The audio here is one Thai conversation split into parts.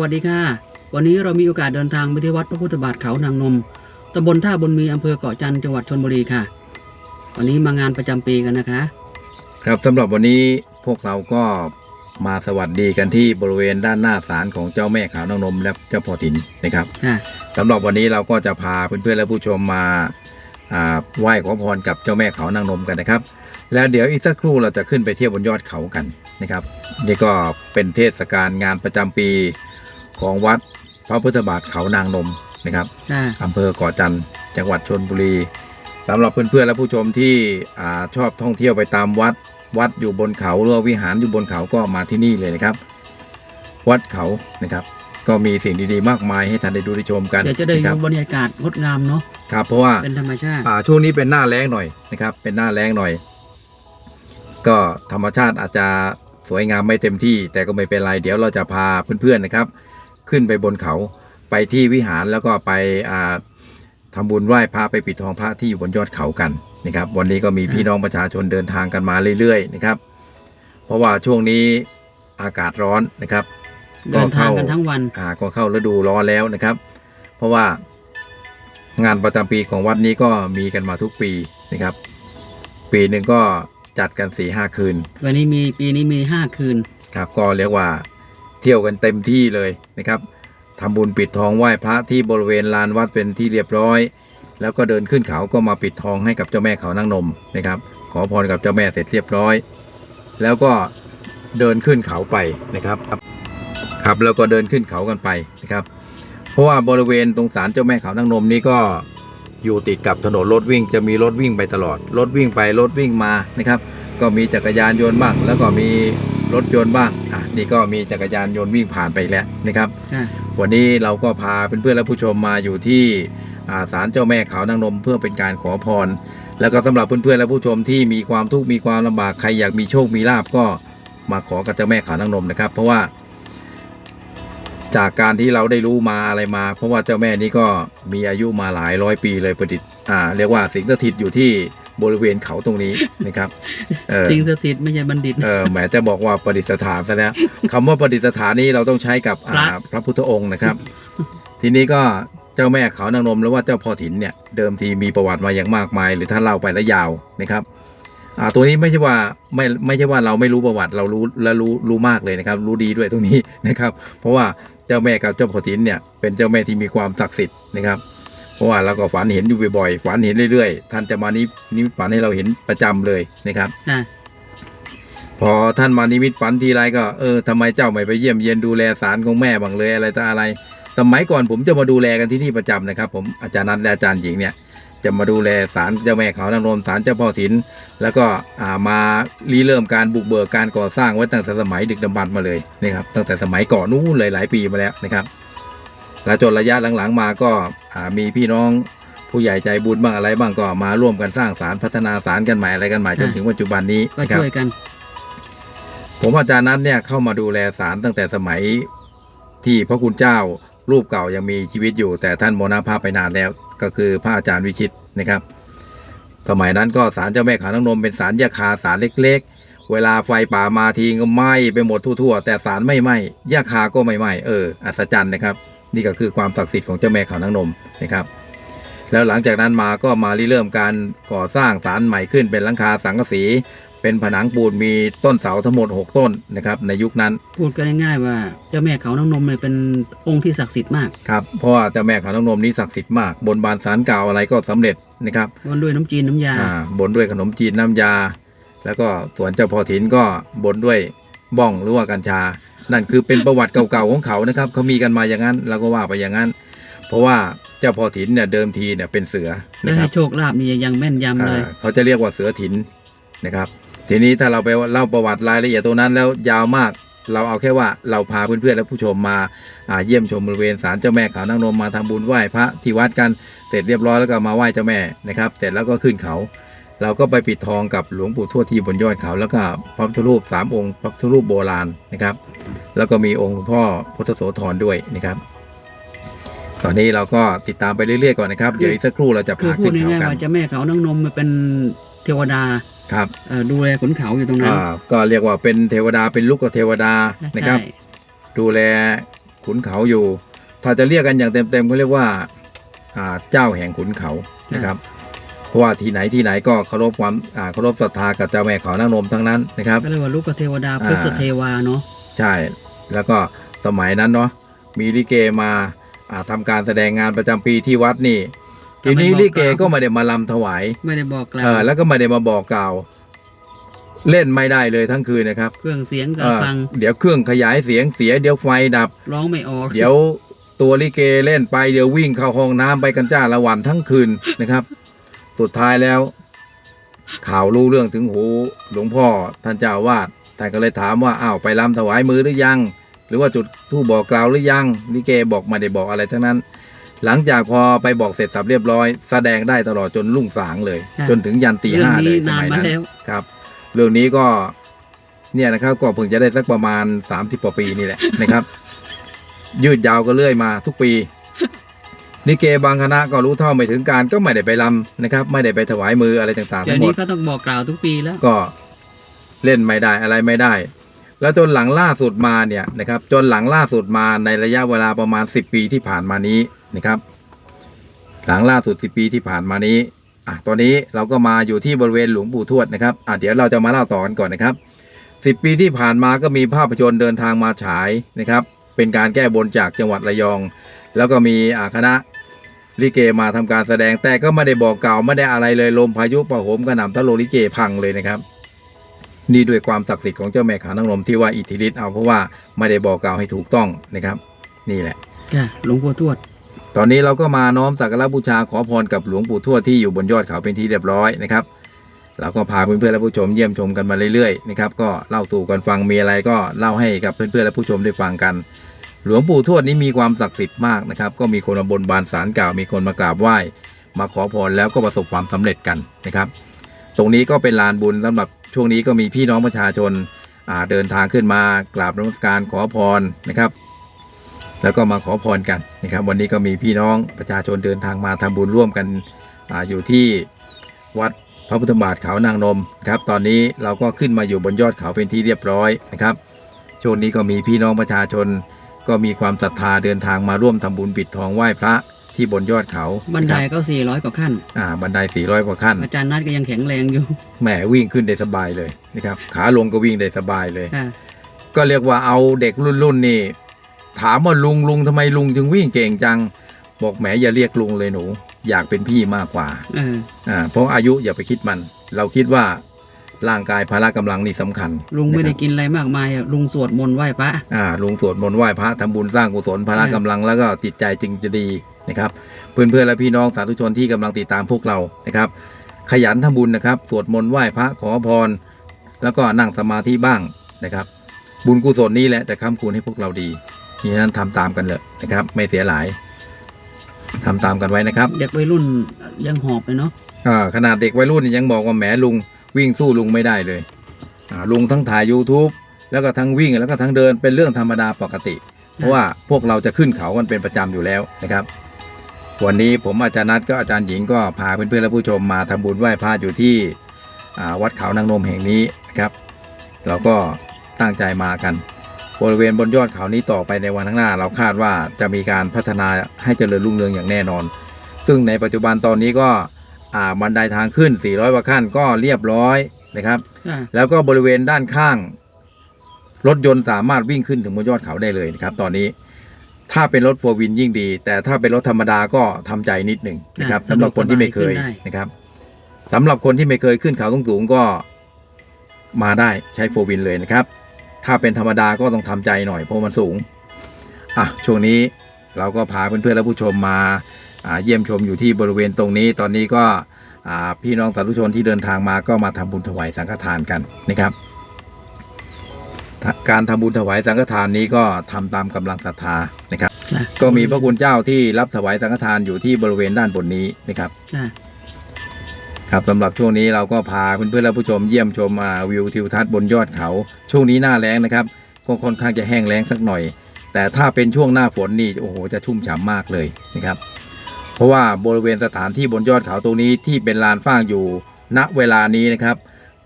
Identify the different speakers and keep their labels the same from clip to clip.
Speaker 1: สวัสดีค่ะ วันนี้เรามีโอกาสเดินทางไปที่วัดพระพุทธบาทเขานางนมตำบลท่าบนมีอำเภอเกาะจันทร์จังหวัดชลบุรีค่ะ วันนี้มางานประจำปีกันนะคะ
Speaker 2: ครับสำหรับวันนี้พวกเราก็มาสวัสดีกันที่บริเวณด้านหน้าศาลของเจ้าแม่ขาวนางนมและเจ้าพ่อถิ่นนะครับ
Speaker 1: ค่ะ
Speaker 2: สำหรับวันนี้เราก็จะพาเพื่อนๆและผู้ชมมาอ่าไหว้ขอพรกับเจ้าแม่ขาวนางนมกันนะครับ แล้วเดี๋ยวอีกสักครู่เราจะขึ้นไปเที่ยวบนยอดเขากันนะครับ นี่ก็เป็นเทศกาลงานประจำปี ของวัดพระพุทธบาทเขานางนมนะครับ
Speaker 1: ค่ะ
Speaker 2: อำเภอเกาะจันทร์จังหวัดชนบุรีสำหรับเพื่อนๆและผู้ชมที่อ่าชอบท่องเที่ยวไปตามวัด วัดอยู่บนเขาหรือว่าวิหารอยู่บนเขาก็มาที่นี่เลยนะครับ วัดเขานะครับ ก็มีสิ่งดีๆมากมายให้ท่านได้ดูได้ชมกัน
Speaker 1: เดี๋ยวจะได้
Speaker 2: นค
Speaker 1: ดู
Speaker 2: รับบ
Speaker 1: รรยากาศงดงามเนาะ
Speaker 2: ครับเพราะว่า
Speaker 1: เป็นธรรมชาติ
Speaker 2: อ่าช่วงนี้เป็นหน้าแล้งหน่อยนะครับ เป็นหน้าแล้งหน่อย ก็ธรรมชาติอาจจะสวยงามไม่เต็มที่ แต่ก็ไม่เป็นไรเดี๋ยวเราจะพาเพื่อนๆนะครับ ขึ้นไปบนเขาไปที่วิหารแล้วก็ไปอ่าทำบุญไหว้พระไปปิดทองพระที่อยู่บนยอดเขากันนะครับ วันนี้ก็มีพี่น้องประชาชนเดินทางกันมาเรื่อยๆนะครับ เพราะว่าช่วงนี้อากาศร้อนนะครับ
Speaker 1: เดินทางกันทั้งวัน
Speaker 2: อ่าก็เข้าฤดูร้อนแล้วนะครับ เพราะว่างานประจำปีของวัดนี้ก็มีกันมาทุกปีนะครับ ปีหนึ่งก็จัดกันสี่ห้าคืน
Speaker 1: วันนี้มีปีนี้มีห้าคืน
Speaker 2: ครับก็เรียกว่า เที่ยวกันเต็มที่เลยนะครับทำบุญปิดทองไหว้พระที่บริเวณลานวัดเป็นที่เรียบร้อย แล้วก็เดินขึ้นเขาก็มาปิดทองให้กับเจ้าแม่เขานางนมนะครับ ขอพรกับเจ้าแม่เสร็จเรียบร้อย แล้วก็เดินขึ้นเขาไปนะครับครับแล้วก็เดินขึ้นเขากันไปนะครับ เพราะว่าบริเวณตรงศาลเจ้าแม่เขานางนมนี้ก็อยู่ติดกับถนนรถวิ่งจะมีรถวิ่งไปตลอด รถวิ่งไปรถวิ่งมานะครับ ก็มีจักรยานยนต์บ้าง แล้วก็มีรถยนต์บ้างอะ นี่ก็มีจักรยานยนต์วิ่งผ่านไปแล้วนะครับ
Speaker 1: ค่ะ
Speaker 2: วันนี้เราก็พาเพื่อนๆและผู้ชมมาอยู่ที่อ่าศาลเจ้าแม่ขาวนางนมเพื่อเป็นการขอพร แล้วก็สำหรับเพื่อนๆและผู้ชมที่มีความทุกข์มีความลำบากใครอยากมีโชคมีลาบก็มาขอกับเจ้าแม่ขาวนางนมนะครับ เพราะว่าจากการที่เราได้รู้มาอะไรมา เพราะว่าเจ้าแม่นี้ก็มีอายุมาหลายร้อยปีเลยประดิษฐ์อ่าเรียกว่าสิงสถิตอยู่ที่ บริเวณเขาตรงนี้นะครับเออ
Speaker 1: สิ่งสถิตไม่ใช่บัณฑิต
Speaker 2: เออแหมจะบอกว่าประดิษฐานซะแล้วคำว่าประดิษฐานนี้เราต้องใช้กับอ่า
Speaker 1: พระ
Speaker 2: พระพุทธองค์นะครับ ทีนี้ก็เจ้าแม่เขานางนมหรือว่าเจ้าพ่อถิ่นเนี่ยเดิมทีมีประวัติมาอย่างมากมาย หรือถ้าเล่าไปแล้วยาวนะครับอ่าตัวนี้ไม่ใช่ว่าไม่ไม่ใช่ว่าเราไม่รู้ประวัติเรารู้และรู้รู้มากเลยนะครับ รู้ดีด้วยตรงนี้นะครับ เพราะว่าเจ้าแม่กับเจ้าพ่อถิ่นเนี่ยเป็นเจ้าแม่ที่มีความศักดิ์สิทธิ์นะครับ เพราะว่าเราก็ฝันเห็นอยู่บ่อยๆฝันเห็นเรื่อยๆท่านจะมานินิมิตฝันให้เราเห็นประจำเลยนะครับ
Speaker 1: ค่ะ
Speaker 2: พอท่านมานิมิตฝันทีไรก็เออทำไมเจ้าไม่ไปเยี่ยมเยียนดูแลสารของแม่บ้างเลยอะไรต่ออะไรสมัยก่อนผมจะมาดูแลกันที่นี่ประจำนะครับ ผมอาจารย์นัทและอาจารย์หญิงเนี่ย จะมาดูแลสารเจ้าแม่เขานางรมสารเจ้าพ่อถิน แล้วก็อ่ามารีเริ่มการบุกเบิกการก่อสร้างไว้ตั้งแต่สมัยดึกดำบรรพ์มาเลยนะครับตั้งแต่สมัยก่อนนู้นเลยหลายปีมาแล้วนะครับ แล้วจนระยะหลังๆมาก็อ่ามีพี่น้องผู้ใหญ่ใจบุญบ้างอะไรบ้างก็มาร่วมกันสร้างสารพัฒนาสารกันใหม่อะไรกันใหม่จนถึงปัจจุบันนี้
Speaker 1: ก็
Speaker 2: นะครับ
Speaker 1: ช่วยกัน
Speaker 2: ผมอาจารย์นัทเนี่ยเข้ามาดูแลศาลตั้งแต่สมัยที่พระคุณเจ้ารูปเก่ายังมีชีวิตอยู่ แต่ท่านมรณภาพไปนานแล้ว ก็คือพระอาจารย์วิชิตนะครับ สมัยนั้นก็ศาลเจ้าแม่ขาวน้ำนมเป็นศาลยาคาศาลเล็ก ๆ เวลาไฟป่ามาทีก็ไหม้ไปหมดทั่วๆแต่ศาลไม่ไหม้ยาคาก็ไม่ไหม้เอออัศจรรย์นะครับ นี่ก็คือความศักดิ์สิทธิ์ของเจ้าแม่ขาวน้ำนมนะครับ แล้วหลังจากนั้นมาก็มาริเริ่มการก่อสร้างศาลใหม่ขึ้นเป็นหลังคาสังกะสี เป็นผนังปูนมีต้นเสาทั้งหมด 6 ต้นนะครับ ในยุคนั้น
Speaker 1: พูดกันง่ายๆว่าเจ้าแม่เขานางนมเนี่ยเป็นองค์ที่ศักดิ์สิทธิ์มาก
Speaker 2: ครับเพราะว่าเจ้าแม่ขาวน้ำนมนี้ศักดิ์สิทธิ์มาก บนบานสารกล่าวอะไรก็สำเร็จนะครับ
Speaker 1: บนด้วยน้ำจีนน้ำยา
Speaker 2: อ่าบนด้วยขนมจีนน้ำยา แล้วก็ส่วนเจ้าพ่อถินก็บนด้วยบ้องหรือว่ากัญชา นั่นคือเป็นประวัติเก่าๆของเขานะครับเขามีกันมาอย่างนั้นเราก็ว่าไปอย่างนั้น เพราะว่าเจ้าพ่อถินเนี่ยเดิมทีเนี่ยเป็นเสือ
Speaker 1: และ
Speaker 2: นะครั
Speaker 1: ให้
Speaker 2: บ
Speaker 1: โชคลาภนี่ยังแม่นยำเลย
Speaker 2: อ่าเขาจะเรียกว่าเสือถินนะครับ ทีนี้ถ้าเราไปเล่าประวัติรายละเอียดตรงนั้นแล้วยาวมากเราเอาแค่ว่าเราพาเพื่อนๆและผู้ชมมาอ่าเยี่ยมชมบริเวณศาลเจ้าแม่ขาวนางนมมาทำบุญไหว้พระที่วัดกันเสร็จเรียบร้อยแล้วก็มาไหว้เจ้าแม่นะครับเสร็จแล้วก็ขึ้นเขา เราก็ไปปิดทองกับหลวงปู่ทวดที่บนยอดเขา แล้วก็พระพุทธรูปสามองค์พระพุทธรูปโบราณนะครับ แล้วก็มีองค์หลวงพ่อพุทธโสธรด้วยนะครับ ตอนนี้เราก็ติดตามไปเรื่อยๆก่อนนะครับ
Speaker 1: คือ
Speaker 2: เดี๋ยวอีกสักครู่เราจะ
Speaker 1: คือ
Speaker 2: พา
Speaker 1: พู
Speaker 2: ขึ้
Speaker 1: ด
Speaker 2: นเขา
Speaker 1: ง่ายๆ
Speaker 2: กัน
Speaker 1: ว่าเจ้าแม่เขานางนมมันเป็นเทวดา
Speaker 2: ครับ
Speaker 1: เอ่อดูแลขุนเขาอยู่ตรงนั้น
Speaker 2: อ่าก็เรียกว่าเป็นเทวดาเป็นลูกกับเทวดานะครับ
Speaker 1: ใช่
Speaker 2: ดูแลขขุนเขาอยู่ ถ้าจะเรียกกันอย่างเต็มๆเขาเรียกว่าอ่าเจ้าแห่งขุนเขานะครับ เพราะว่าที่ไหนที่ไหนก็เคารพความอ่าเคารพศรัทธากับเจ้าแม่เขานางนมทั้งนั้นนะครับ
Speaker 1: ก็เรียกว่าลูกเทวดาพฤกษเทวาเนาะ
Speaker 2: ใช่แล้วก็สมัยนั้นเนาะมีลิเกมาอ่าทำการแสดงงานประจำปีที่วัดนี่ทีนี้ลิเกก็ไม่ได้มาลำถวาย
Speaker 1: ไม่ได้บอกกล่า
Speaker 2: เอ
Speaker 1: ว
Speaker 2: อแล้วก็ไม่ได้มาบอกกล่าวเล่นไม่ได้เลยทั้งคืนนะครับ
Speaker 1: เครื่องเสียงก็
Speaker 2: เออ
Speaker 1: ฟัง
Speaker 2: เดี๋ยวเครื่องขยายเสียงเสีย เดี๋ยวไฟดับ
Speaker 1: ร้องไม่ออก
Speaker 2: เดี๋ยวตัวลิเกเล่นไปเดี๋ยววิ่งเข้าห้องน้ำไปกันจ้าละวันทั้งคืนนะครับ สุดท้ายแล้ว ข่าวรู้เรื่องถึงหูหลวงพ่อท่านเจ้าอาวาดท่านก็เลยถามว่าอ้าวไปรำถวายมือหรือยัง หรือว่าจุดธูปบอกกล่าวหรือยังลิเกบอกไมาได้บอกอะไรทั้งนั้น หลังจากพอไปบอกเสร็จสับเรียบร้อย แสดงได้ตลอดจนรุ่งสางเลย จนถึงยันตี
Speaker 1: เรื่อง
Speaker 2: ห้าเล
Speaker 1: นี้
Speaker 2: ยส
Speaker 1: นาน
Speaker 2: มัย
Speaker 1: มา
Speaker 2: นั้น
Speaker 1: แล้ว
Speaker 2: ครับ เรื่องนี้ก็เนี่ยนะครับก็เพิ่งจะได้สักประมาณสามสิบกว่าปีนี่แหละนะครับ ยืดยาวก็เรื่อยมาทุกปี นิเกบางคณะก็รู้เท่าไม่ถึงการก็ไม่ได้ไปรำนะครับ ไม่ได้ไปถวายมืออะไรต่างๆ
Speaker 1: เดี๋ย
Speaker 2: ทั้
Speaker 1: ว
Speaker 2: งหม
Speaker 1: นี้
Speaker 2: ด
Speaker 1: ก็ต้องบอกกล่าวทุกปีแล้ว
Speaker 2: ก็เล่นไม่ได้อะไรไม่ได้ แล้วจนหลังล่าสุดมาเนี่ยนะครับจนหลังล่าสุดมาในระยะเวลาประมาณสิบปีที่ผ่านมานี้นะครับ หลังล่าสุดสิบปีที่ผ่านมานี้อะตอนนี้เราก็มาอยู่ที่บริเวณหลวงปู่ทวดนะครับอะเดี๋ยวเราจะมาเล่าต่อกันก่อนนะครับสิบปีที่ผ่านมาก็มีภาพยนตร์เดินทางมาฉายนะครับ เป็นการแก้บนจากจังหวัดระยอง แล้วก็มีอ่าคณะ ลิเกมาทำการแสดงแต่ก็ไม่ได้บอกกล่าวไม่ได้อะไรเลยลมพายุประโหมกระหน่ำทะโลลิเกพังเลยนะครับ นี่ด้วยความศักดิ์สิทธิ์ของเจ้าแม่ขานางรมที่ว่าอิทธิฤทธิ์เอาเพราะว่าไม่ได้บอกกล่าวให้ถูกต้องนะครับ นี่แหละ
Speaker 1: ค่ะหลวงปู่ทวด
Speaker 2: ตอนนี้เราก็มาน้อมสักการะบูชาขอพรกับหลวงปู่ทวดที่อยู่บนยอดเขาเป็นที่เรียบร้อยนะครับเราก็พาเพื่อนๆและผู้ชมเยี่ยมชมกันมาเรื่อยๆนะครับก็เล่าสู่กันฟังมีอะไรก็เล่าให้กับเพื่อนๆและผู้ชมได้ฟังกัน หลวงปู่ทวดนี้มีความศักดิ์สิทธิ์มากนะครับ ก็มีคนมาบนบานสารกล่าว มีคนมากราบไหว้ มาขอพรแล้วก็ประสบความสำเร็จกันนะครับ ตรงนี้ก็เป็นลานบุญสำหรับช่วงนี้ก็มีพี่น้องประชาชนาเดินทางขึ้นมากราบนมัสการขอพรนะครับ แล้วก็มาขอพรกันนะครับ วันนี้ก็มีพี่น้องประชาชนเดินทางมาทำบุญร่วมกันออยู่ที่วัดพระพุทธบาทเขานางนมครับตอนนี้เราก็ขึ้นมาอยู่บนยอดเขาเป็นที่เรียบร้อยนะครับช่วงนี้ก็มีพี่น้องประชาชน ก็มีความศรัทธาเดินทางมาร่วมทำบุญปิดทองไหว้พระที่บนยอดเขา
Speaker 1: บันไดะ
Speaker 2: ครับ
Speaker 1: ก็สี่ร้อยกว่าขั้น
Speaker 2: อ่า บันได 400 กว่าขั้น
Speaker 1: อาจารย์นัดก็ยังแข็งแรงอยู่
Speaker 2: แหมวิ่งขึ้นได้สบายเลยนะครับ ขาลงก็วิ่งได้สบายเลย
Speaker 1: ค่ะ
Speaker 2: ก็เรียกว่าเอาเด็กรุ่นรุ่นๆนี่ ถามว่าลุงลุงทำไมลุงถึงวิ่งเก่งจัง บอกแหมอย่าเรียกลุงเลยหนู อยากเป็นพี่มากกว่า
Speaker 1: เออ
Speaker 2: อ่า เพราะอายุอย่าไปคิดมัน เราคิดว่า ร่างกายพละกำลังนี่สำคัญ
Speaker 1: ลุงไม่ได้
Speaker 2: นะครับ
Speaker 1: กินอะไรมากมายอะลุงสวดมนต์ไหว้พระ
Speaker 2: อ่าลุงสวดมนต์ไหว้พระทำบุญสร้างกุศลพละ
Speaker 1: อืม
Speaker 2: กำลังแล้วก็จิตใจจึงจะดีนะครับ เพื่อนๆและพี่น้องสาธุชนที่กำลังติดตามพวกเรานะครับ ขยันทำบุญนะครับ สวดมนต์ไหว้พระขอพร แล้วก็นั่งสมาธิบ้างนะครับ บุญกุศลนี้แหละจะค้ำคูณให้พวกเราดีนี่นั้นทำตามกันเลยนะครับ ไม่เสียหลายทำตามกันไว้นะครับ
Speaker 1: เด็กวัยรุ่นยังหอบเลยเนาะ
Speaker 2: อ่าขนาดเด็กวัยรุ่นยังบอกว่าแหมลุง วิ่งสู้ลุงไม่ได้เลยลุงทั้งถ่าย YouTube แล้วก็ทั้งวิ่งแล้วก็ทั้งเดินเป็นเรื่องธรรมดาปกติ เพราะว่าพวกเราจะขึ้นเขากันเป็นประจำอยู่แล้วนะครับ วันนี้ผมอาจารย์นัทก็อาจารย์หญิงก็พาเพื่อนๆและผู้ชมมาทำบุญไหว้พระอยู่ที่วัดเขานางนมแห่งนี้นะครับ เราก็ตั้งใจมากัน บริเวณบนยอดเขานี้ต่อไปในวันข้างหน้า เราคาดว่าจะมีการพัฒนาให้เจริญรุ่งเรืองอย่างแน่นอน ซึ่งในปัจจุบันตอนนี้ก็ อ่าบันไดทางขึ้น 400กว่าขั้นก็เรียบร้อยนะครับ
Speaker 1: ค่ะ
Speaker 2: แล้วก็บริเวณด้านข้าง รถยนต์สามารถวิ่งขึ้นถึงบนยอดเขาได้เลยนะครับ ตอนนี้ถ้าเป็นรถโฟวินยิ่งดี แต่ถ้าเป็นรถธรรมดาก็ทำใจนิดหนึ่งนะครับ
Speaker 1: อ่า
Speaker 2: สำหรับคนที่ไม่เคย
Speaker 1: สะดวกสบายขึ้นได้
Speaker 2: นะครับสำหรับคนที่ไม่เคยขึ้นเขาสูงๆก็มาได้ใช้โฟวินเลยนะครับ ถ้าเป็นธรรมดาก็ต้องทำใจหน่อยเพราะมันสูง อะช่วงนี้เราก็พาเพื่อนๆและผู้ชมมาอ่า เยี่ยมชมอยู่ที่บริเวณตรงนี้ ตอนนี้ก็อ่าพี่น้องสาธุชนที่เดินทางมาก็มาทำบุญถวายสังฆทานกันนะครับ การทำบุญถวายสังฆทานนี้ก็ทำตามกำลังศรัทธานะครับ
Speaker 1: ค่ะ
Speaker 2: ก็มีพระคุณเจ้าที่รับถวายสังฆทานอยู่ที่บริเวณด้านบนนี้นะครับ
Speaker 1: ค่ะ
Speaker 2: ครับสำหรับช่วงนี้เราก็พาเพื่อนๆและผู้ชมเยี่ยมชมอ่าวิวทิวทัศน์บนยอดเขา ช่วงนี้หน้าแล้งนะครับก็ค่อนข้างจะแห้งแล้งสักหน่อย แต่ถ้าเป็นช่วงหน้าฝนนี่โอ้โหจะชุ่มฉ่ำมากเลยนะครับ เพราะว่าบริเวณสถานที่บนยอดเขาตรงนี้ที่เป็นลานฟางอยู่ณเวลานี้นะครับ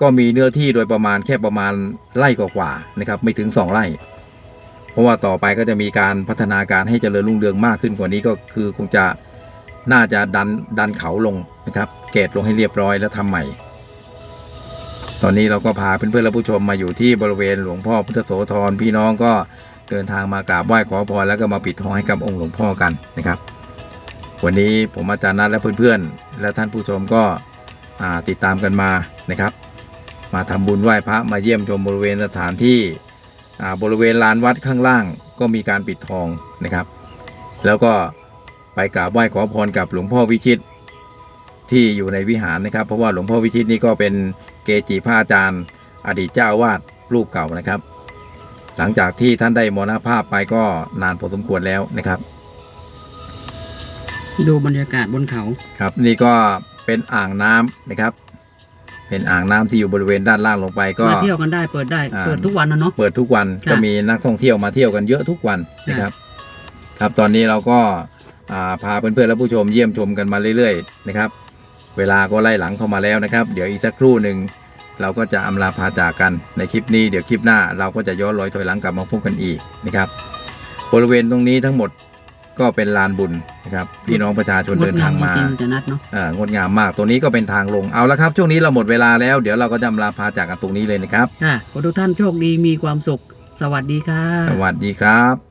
Speaker 2: ก็มีเนื้อที่โดยประมาณแค่ประมาณไร่กว่าๆนะครับ ไม่ถึง 2 ไร่ เพราะว่าต่อไปก็จะมีการพัฒนาการให้เจริญรุ่งเรืองมากขึ้นกว่านี้ก็คือคงจะน่าจะดันดันเขาลงนะครับ เกตลงให้เรียบร้อยแล้วทำใหม่ ตอนนี้เราก็พาเพื่อนๆและผู้ชมมาอยู่ที่บริเวณหลวงพ่อพุทธโสธรพี่น้องก็เดินทางมากราบไหว้ขอพรแล้วก็มาปิดทองให้กับองค์หลวงพ่อกันนะครับ วันนี้ผมอาจารย์นัทและเพื่อนๆ และท่านผู้ชมก็ติดตามกันมานะครับ มาทำบุญไหว้พระมาเยี่ยมชมบริเวณสถานที่บริเวณลานวัดข้างล่างก็มีการปิดทองนะครับ แล้วก็ไปกราบไหว้ขอพรกับหลวงพ่อวิชิตที่อยู่ในวิหารนะครับ เพราะว่าหลวงพ่อวิชิตนี่ก็เป็นเกจิพระอาจารย์ อดีตเจ้าอาวาดรูปเก่านะครับ หลังจากที่ท่านได้มรณภาพไปก็นานพอสมควรแล้วนะครับ
Speaker 1: ดูบรรยากาศบนเขา
Speaker 2: ครับนี่ก็เป็นอ่างน้ำนะครับ เป็นอ่างน้ำที่อยู่บริเวณด้านล่างลงไปก็
Speaker 1: มาเที่ยวกันได้เปิดได้
Speaker 2: อ่า
Speaker 1: เปิดทุกวันนะเนาะ
Speaker 2: เปิดทุกวัน
Speaker 1: ค่ะ
Speaker 2: ก็มีนักท่องเที่ยวมาเที่ยวกันเยอะทุกวันนะครับ ครับตอนนี้เราก็อ่าพาเพื่อนๆและผู้ชมเยี่ยมชมกันมาเรื่อยๆนะครับ เวลาก็ไล่หลังเข้ามาแล้วนะครับ เดี๋ยวอีกสักครู่หนึ่งเราก็จะอำลาพาจากกันในคลิปนี้เดี๋ยวคลิปหน้า เราก็จะย้อนรอยถอยหลังกลับมาพบกันอีกนะครับ บริเวณตรงนี้ทั้งหมด ก็เป็นลานบุญนะครับพี่น้องประชาชนเดินทางมา
Speaker 1: งดจริงๆจะนัดเนาะ
Speaker 2: เอ่องดงามมากตัวนี้ก็เป็นทางลงเอาละครับ ช่วงนี้เราหมดเวลาแล้ว เดี๋ยวเราก็จะลาพาจากกันตรงนี้เลยนะครับ
Speaker 1: ค่ะขอทุกท่านโชคดีมีความสุข สวัสดีค่ะ
Speaker 2: สวัสดีครับ